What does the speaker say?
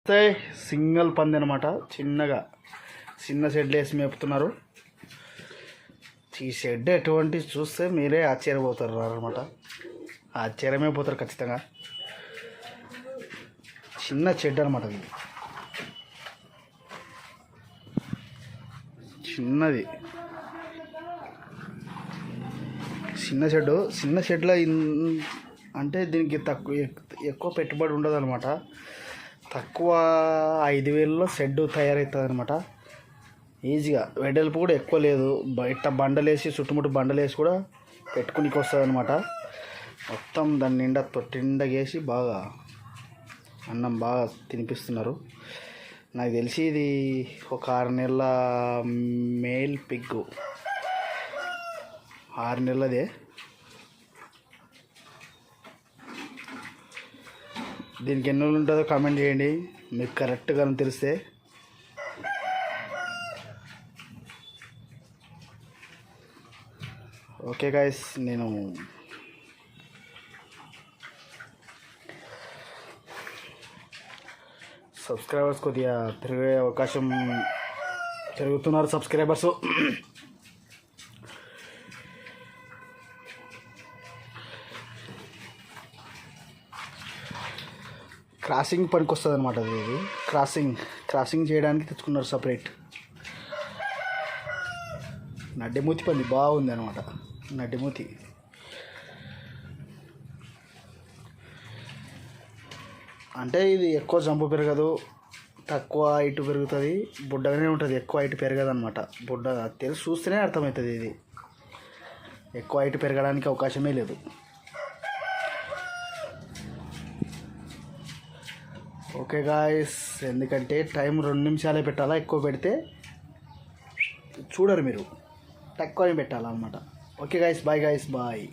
అయితే సింగిల్ పంది అనమాట చిన్నగా చిన్న షెడ్లు వేసి మేపుతున్నారు. ఈ షెడ్ ఎటువంటి చూస్తే మీరే ఆశ్చర్యపోతారు అనమాట ఆశ్చర్యమే పోతారు ఖచ్చితంగా. చిన్న షెడ్ అనమాట ఇది. చిన్నది. చిన్న షెడ్ చిన్న షెడ్లో అంటే దీనికి తక్కువ ఎక్కువ పెట్టుబడి ఉండదు అనమాట తక్కువ ఐదు వేలలో షెడ్ తయారవుతుంది అనమాట ఈజీగా. వెడల్పు కూడా ఎక్కువ లేదు. బయట బండలేసి చుట్టుముట్టు బండలేసి కూడా పెట్టుకునికి వస్తుంది అనమాట మొత్తం దాని నిండా తొట్టిండా వేసి బాగా అన్నం బాగా తినిపిస్తున్నారు. నాకు తెలిసి ఇది ఒక ఆరు నెలల మేల్ పిగ్గు. ఆరు నెలలదే. దీనికి ఎన్ని రోజులు ఉంటుందో కామెంట్ చేయండి. మీకు కరెక్ట్గా తెలిస్తే. ఓకే గాయస్ నేను సబ్స్క్రైబర్స్ కొద్దిగా పెరిగే అవకాశం పెరుగుతున్నారు సబ్స్క్రైబర్స్ క్రాసింగ్ పనికి వస్తుంది అనమాట అది. ఇది క్రాసింగ్ క్రాసింగ్ చేయడానికి తెచ్చుకున్నారు సపరేట్. నడ్డిమూతి పంది బాగుంది అనమాట నడ్డిమూతి. అంటే ఇది ఎక్కువ జంపు పెరగదు తక్కువ ఇటు పెరుగుతుంది బుడ్డగానే ఉంటుంది ఎక్కువ హైట్ పెరగదు అనమాట బుడ్డ తెలిసి చూస్తేనే అర్థమవుతుంది ఇది. ఎక్కువ ఇటు పెరగడానికి అవకాశమే లేదు. ఓకే గాయస్ ఎందుకంటే టైం రెండు నిమిషాలే పెట్టాలా ఎక్కువ పెడితే చూడరు మీరు. తక్కువనే పెట్టాలన్నమాట. Okay guys bye guys bye